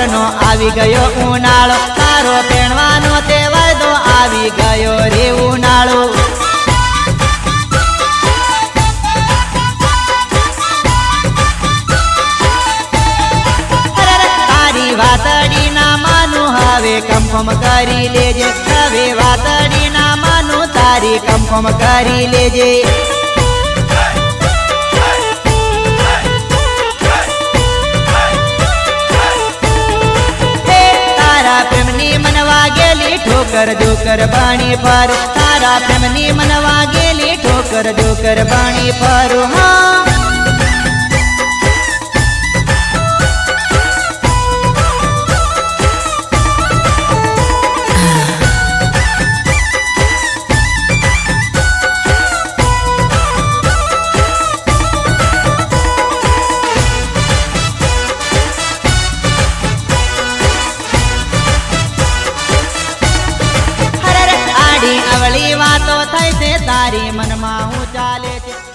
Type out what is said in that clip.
વરનો આવી ગયો ઉનાળો. તારો પહેણવાનો તે વાયદો આવી ગયો રે ઉનાળો. તારી હવે કન્ફર્મ કરી લેજે. હવે વાતડી ના માનું તારી કન્ફર્મ કરી લેજે. ઠોકર જોકર બાણી પર તારા પ્રેમની મનવા ગેલી ઠોકર ઠોકર બાણી પર વાતો થાય છે તારી મનમાં હું ચાલે છે.